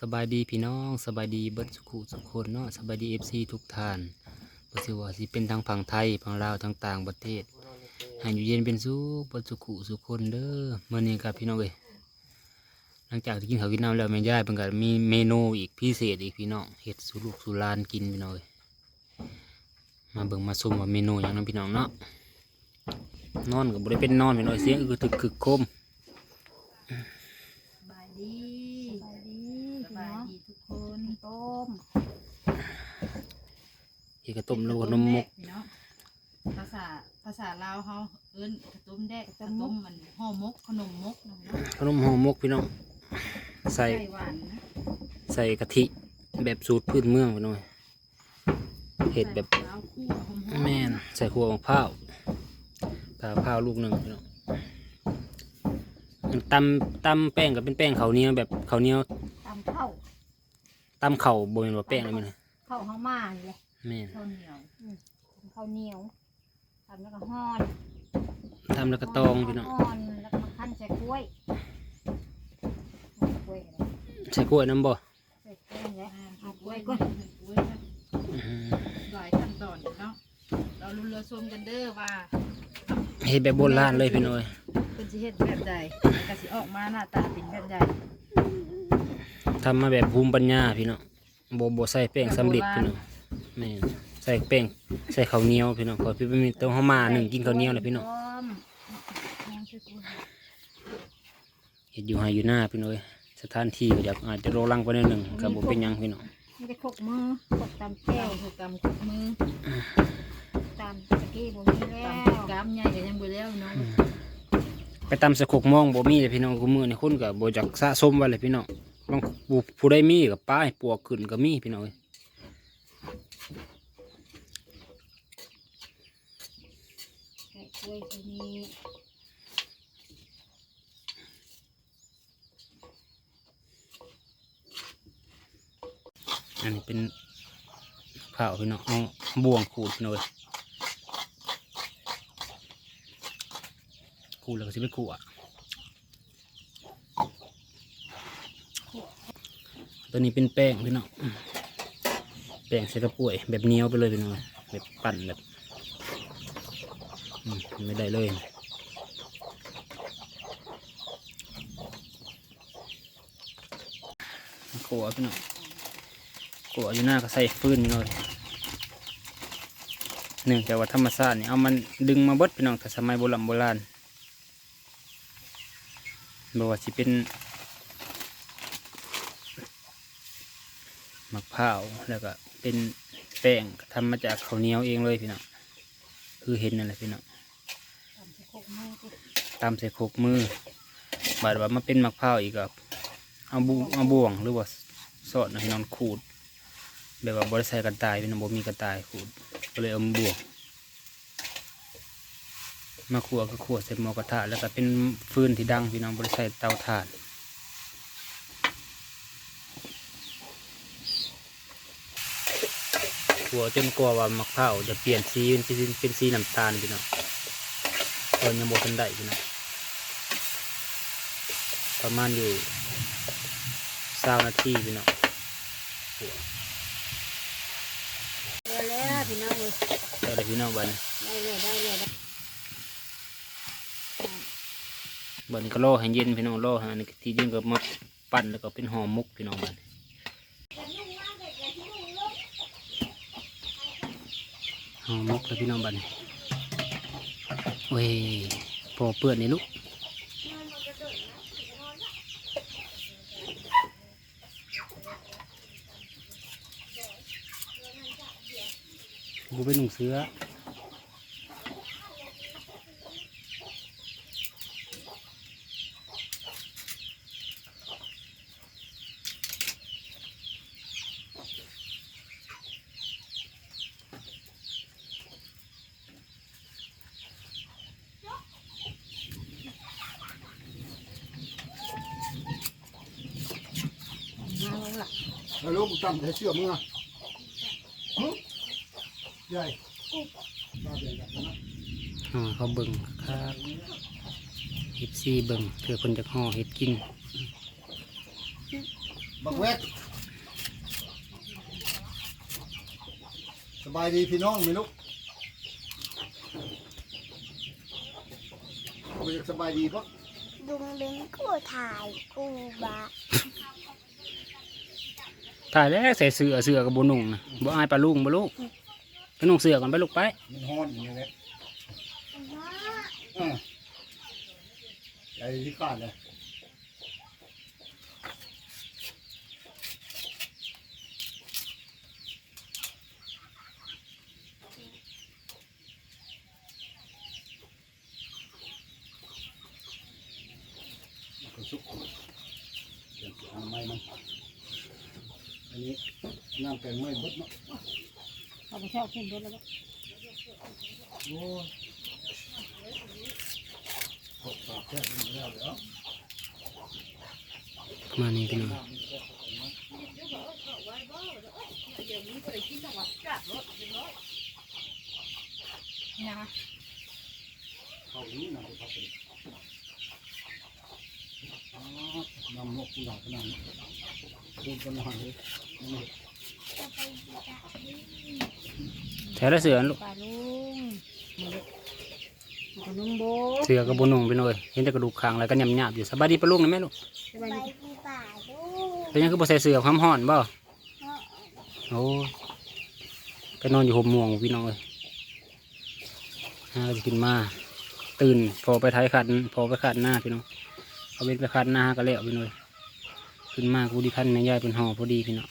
สบายดีพี่น้องสบายดีเบิดสุขุสุขคนเนาะสบายดีเอฟซีทุกท่านบ่สิว่าสิเป็นทางฝั่งไทยฝั่งลาวทางต่างประเทศให้อยู่เย็นเป็นสุขเบิดสุขุสุขคนเด้อมื้อนี้ครับพี่น้องเอ้ยหลังจากที่กินข้าวกินน้ำแล้วแม่ย่าเพิ่นก็มีเมนูอีกพิเศษอีกพี่น้องเฮ็ดสู่ลูกสู่หลานกินพี่น้องเอ้ยมาเบิ่งมาชมว่าเมนูหยังเนาะพี่น้องเนาะนอนก็บ่ได้เป็นนอนพี่น้องเสียงอึกถึกคึกโคม สบายดี สบายดี สบายดีทุกคน ต้ มเฮ็ดกระต้มลูกขนมมกพี่น้องภาษาภาษาลาวเขาเอิ้นกระต้มแดกกระต้มมันห่อมกขนมมกนะเนาะขนมห่อหมกพี่น้อง ใส่ไก่หวานนะใส่กะทิแบบสูตรพื้นเมืองไปหน่อยเห็ดแบบใส่ลาวคู่หอมๆ แม่นใส่ขัวมะพร้าวตาพร้าวลูกหนึ่งพี่น้องมันตำตำแป้งกับเป็นแป้งข้าวเหนียวแบบข้าวเหนียวตำข้าว ตำข้าวบนว่าแป้งอะไรมันนะข้าวข้าวมานี่แหละแม่นข้าวเหนียวข้าวเหนียวทำแล้วก็ห่อนทำแล้วก็ตองพี่น้องห่อนแล้วก็มาคั่นใส่กล้วยกล้วยอะไรใส่กล้วยน้ำบ่ใส่กล้วยนี่แหละอ่าเอากกล้ล้ววยยก่ก่ออนนกล้วยนะอื้อหือหลายขั้นตอนเนาะ เราลุ้นเราชมกันเด้อว่าเห็ดแบบโบราณเลยพี่น้อย เป็นสิเฮ็ดแบบใดกะสิออกมาหน้าตาเป็นแบบใด ทำมาแบบภูมิปัญญาพี่น้องโบโบใส่แป้งสำเร็จพี่น้องแม่นใส่แป้งใส่ข้าวเหนียวพี่น้องขอพี่เป็นต้มข้าวมาหนึ่งกินข้าวเหนียวเลยพี่น้องต้มเห็ดอยู่ไฮอยู่หน้าพี่น้อยสถานที่ก็อยากอาจจะโรลังไปหนิดหนึ่งกับผมเป็นหยังพี่น้องนี่ก็ขกมือขกตำแก้แก้ววคือกำคุกมือตำตะกี้บ่มีแล้ตำวกำใหญ่ก็ยังบ่แล้วเนาะไปตำสะโขกมองบ่มีเลยพี่น้องกูมือในคนกับบ่จักสะสมไว้เลยพี่น้อง บางผู้ผู้ใดมีกับป้ายปวกขึ้นก็มีพี่น้อยอันนี้เป็นข้าวพี่น้องเอาบ่วงขูดพี่น้อยขูดแล้วก็สิไปขูดอะ ตัวนี้เป็นแป้งพี่น้องแป้งใส่กระป่วย แบบเหนียวไปเลยพี่น้องเอ้ยแบบปั่นแบบไม่ได้เลยขัวพี่น้องขัวอยู่หน้าก็ใส่ฟืนพี่น้องหนึ่งจากว่าธรรมชาตินี่เอามันดึงมาบดพี่น้องแต่สมัยโบราณโบราณบอกว่าสิเป็น มะพร้าวแล้วก็เป็นแป้งทำมาจากข้าวเหนียวเองเลยพี่น้องคือเห็นนั่นแหละพี่น้องตำใส่ขกมือตามใส่โคกมือบาดว่ามาเป็นมะพร้าวอีกกับเอาบุเอาบ่วงหรือว่าสอดให้นอนขูด แบบว่าบริใส่กระต่ายพี่น้องบ่มีกระต่ายขูดก็เลยเอามาบ่วงมาขัวก็ขัวใส่หม้อกระทะแล้วก็เป็นฟืนที่ดังพี่น้องบริใส่เตาถ่าน ขัวจนกลัวว่ามะพร้าวจะเปลี่ยนสีเป็นเป็นเป็นสีน้ำตาลพี่น้องตอนยังบ่ทันได้พี่น้องประมาณอยู่เศร้านาทีพี่น้องได้แล้วพี่น้องเลยได้เลยพี่น้องบัดนได้เลยได้เลยได้บัดนก็รอให้เย็นพี่น้องรอให้อันนี้ที่เย็นก็มาปั่นแล้วก็เป็นห่อหมกพี่น้องบัดน หอมกเลยพี่น้องบัดนเว้ยพอเปื้อนนี่ลูกกูเป็นหนุ่มเสือ ล่ะแล้วลูกตั้มใส่เสื้อมึงอะหึใหญ่มาเปลี่ยนกันนะห่อเขาเบิ่งครับเฮ็ดซีเบิ่งเพื่อคนจะห่อเฮ็ดกิน บักแวดสบายดีพี่น้องไหมลูกบ่อยากสบายดีปะดุงดึงกูถ่ายกูบะ ถ่ายแล้วใส่เสื้อเสื้อกับบ่นุ่งนะบ่อายปลาลุงบ่ลูกไปนุ่งเสื้อก่อนไปลูกไปมันฮ้อนอย่างนี้แหละอ่าใจที่ขาดเลยก็สุกเดี๋ยวจะเอาไม้มันอันนี้ น้ำแกงไม่บดเนาะเอาไปเช่าขึ้นรถแล้วก็โอ้ยหกปากแค่นี้แล้วเดี๋ยวประมานี้พี่น้องนะเข้านี้นะไปพักเลยอ๋อนำนกกุหลาบขนาดนี้คูณกันหน่อยเลยนี่ แถวละเสื้อลูกปลาลุงมาเลยขนมโบเสื้อกับบ่นุ่งไปหน่อยเห็นแต่กระดูกคางแล้วก็ยำๆอยู่สบายดีปลาลุงนะแม่ลูกสบายไปดีที่ป่าดูเป็นหยังคือบ่ใส่เสื้อความร้อนบ่โอ้ไปนอนอยู่ห่มม่วงพี่น้องเอ้ยหาจะกินมา ตื่นพอไปไทยขัดพอไปขัดหน้าพี่น้องเอาเว้นไปขัดหน้าก็แล้วพี่น้อยขึ้นมากูดีพันในยายเป็นห่อพอดีพี่น้อง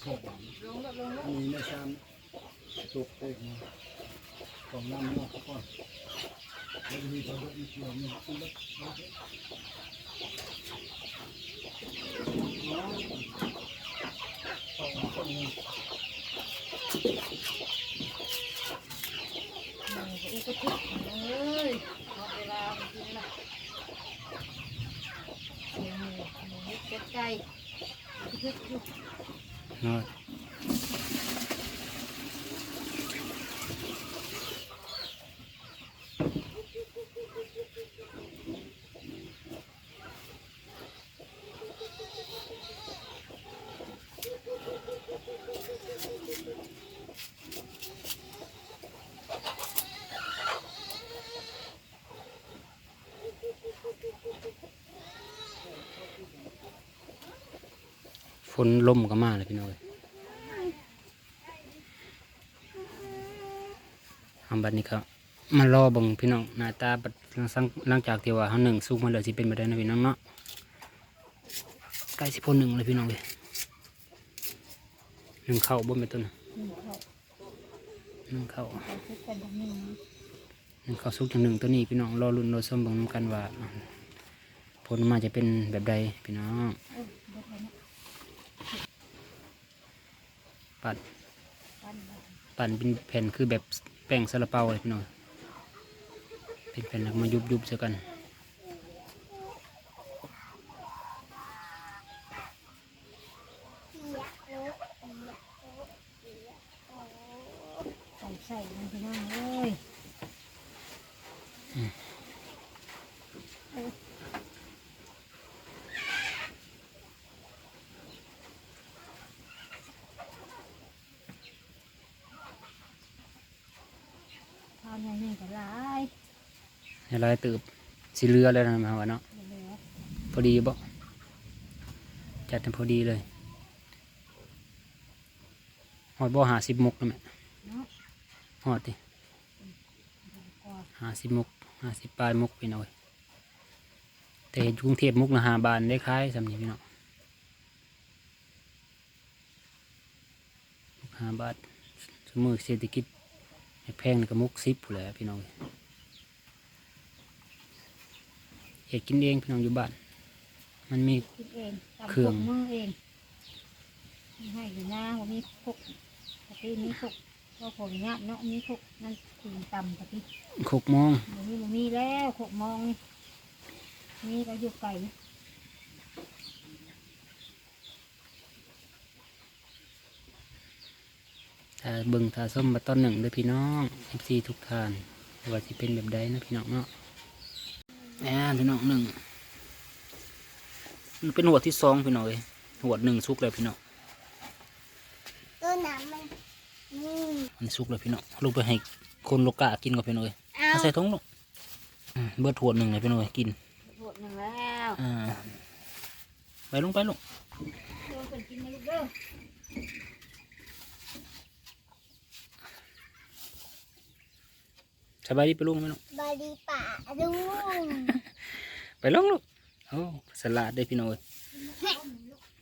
โชคมีในชาม ตกเองมาของน้ำนอกก่อนแล้วมีปลาดุกมีเกลือมีกุ้งเล็กสองคนนี้อุปทุกเอ้ยหมดเวลาจริงละเสียงหมูหมูเป็ดไก่อุปทุกอยู่ ฝนลมก็มาเลยพี่น้อยทำบัดนี้ครับมารอบังพี่น้องหน้าตาบัดหลังหลังจากที่ว่าเขาหนึ่งสุกมาแล้วสิเป็นไปได้นะพี่น้องเนาะใกล้สิพ้นหนึ่งเลยพี่น้องเลยหนึ่งเข้าบ่เป็นต้นหนึ่งเข่าหนึ่งเข้าสุกอย่างหนึ่งตัวนี้พี่น้องรอรุ่นรอส้มบังนำกันว่าผลมาจะเป็นแบบใดพี่น้อง เออเบิดแล้วเนาะ ปั่นปั่นเป็นแผ่นคือแบบแป้งซาลาเปาเลยพี่น้องเป็นแผ่นแล้วมายุบยุบเสียกันใส่ใส่มันพี่น้องเลยข้าวใหญ่ๆก็หลาย ในลายตืบสีเรือเลยนะมาวะเนาะเหลือพอดีบ่จัดให้พอดีเลยหอดบ่หาสิบมุกนะแม่เนาะหอดดิหาสิบมุกหาสิบปลายมุกพี่น้อยแต่อยู่กรุงเทพมุกนะหาบานได้คล้ายสำนีพี่น้องมุกหาบาทสมมือเศรษฐกิจแพงนี่ก็มุกสิบผู้แหล้วพี่น้อง เห็ดกินเองพี่น้องอยู่บ้าน มันมี คิดเองตำเครื่องพกมือเองไม่ให้อยู่หน้าว่ามีพกพกที่มีขกก็ของยากเนาะมีขกนั่นถึงต่ำปกติหกโมงมันมีมันมีแล้วขกมองนี่มีก็อยู่ไก่ถ้าเบิ่งถ้าส้มมาตอนหนึ่งเด้อพี่น้องเอฟซีทุกท่านว่าสิเป็นแบบใดนะพี่น้องเนาะแห มพี่น้องหนึ่งมันเป็นหัวดที่สองพี่น้องเอ้ยหัวดหนึ่งสุกแล้วพี่น้องตัวน้ำมันนี่มันสุกแล้วพี่น้องลงไปให้คนโลกะกินก่อนพี่น้องเอ้ยเอาเอาใส่ถุงลูกอืมเบิดหัวดหนึ่งเลยพี่น้องเอ้ยกินหมดหนึ่งแล้วอ่าไปลงไปลง โดนคนกินมาลูกเด้อ สบายดีไปลงไหมลูกบาดีป่าลุงไปลงลูกโอ้สลัดได้พี่น้องเอ้ย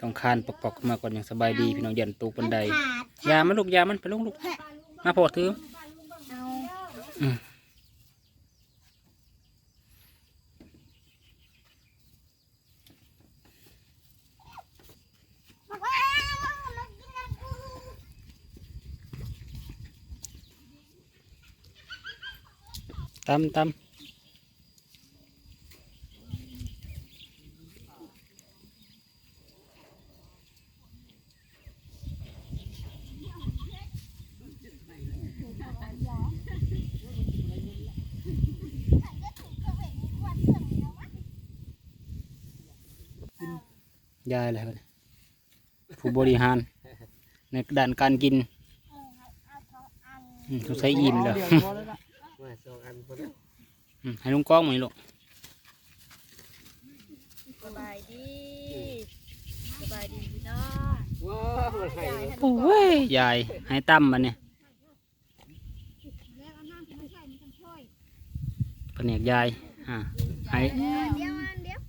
ต้องคานปอกๆขึ้นมาก่อนอย่างสบายดีพี่น้องยันตูบันไดขาดยามันลูกยามันไปลงลูกมาพอถือเอา อืม บอกว่ามากินน้ำกู ตำตำยายอะไรวะเนี่ยผู้บริหาร ในด้านการกินเอาทองอันอืมต้องใช้อิ่มแล้ว ให้ลุงกล้องมาหน่อยลูกสบายดีสบายดีพี่น้องว้าวมันไข่เลยโอ้ยยายให้ตั้มมันเนี่ยปนเนกยายอ่าให้เดี๋ยวอันเดี๋ยว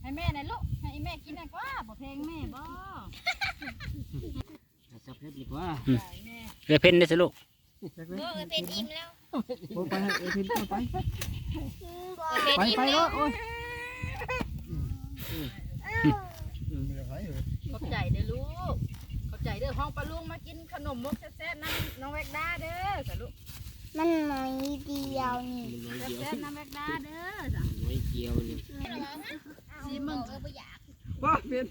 ให้แม่หน่อยลูกให้แม่กินหน่อยกว่าบ่เพลงแม่บ่จับเพชรดีกว่าแม่เรือเพ่นได้สิลูกเออเป็นอิ่มแล้ว โอ้ไปเอพินไปเป็นไปไปแล้แล้วโอ้ยอืมไม่ได้ไปเขอบใจเด้อลูกขอบใจเด้อห้องปลาลุงมากินขนมมกแซ่บๆน้ำน้องแวกดาเด้อจ้ะลูกมันหน่อยเดียวนี่แซ่บๆน้ำแวกดาเด้อจ้ะไม่เกี่ยวเลยสิมึงว้าเป็น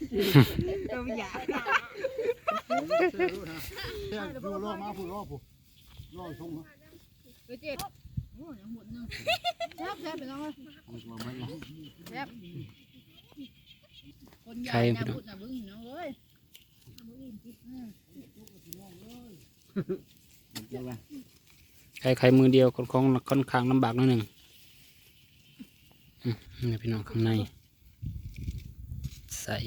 เราอยากดูรอมาผู้รอผู้รอชงมา เอ้ยเจ็บโอ้ยยังหมดหนึงแซ่บแซ่บไปน้องเอ้ยแซ่บคนใหญ่นะพูดนะบึ้งน้องเอ้ยใครใครมือเดียวค่อนข้างค่อนข้างลำบากหนิดหนึ่งอืมนี่พี่น้องข้างใน ใส่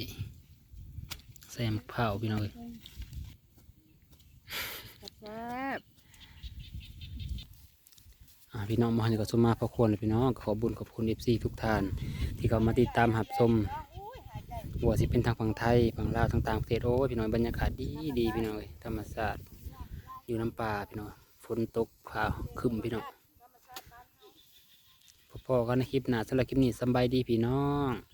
ใส่มะพร้าวพี่น้องเอ้ย แซ่บ อ่า พี่น้องมาให้ก็สมมาพระควรพี่น้องขอบุญขอบคุณเอฟซีทุกท่าน ที่เขามาติดตามหับชมหัวสิเป็นทางฝั่งไทยฝั่งลาวทางต่างประเทศโอ้พี่น้องบรรยากาศดีดีพี่น้องธรรมศาสตร์อยู่น้ำป่าพี่น้องฝนตกฟ้าคึมพี่น้องพอกันในคลิปหน้าสำหรับคลิปนี้สบายดีพี่น้อง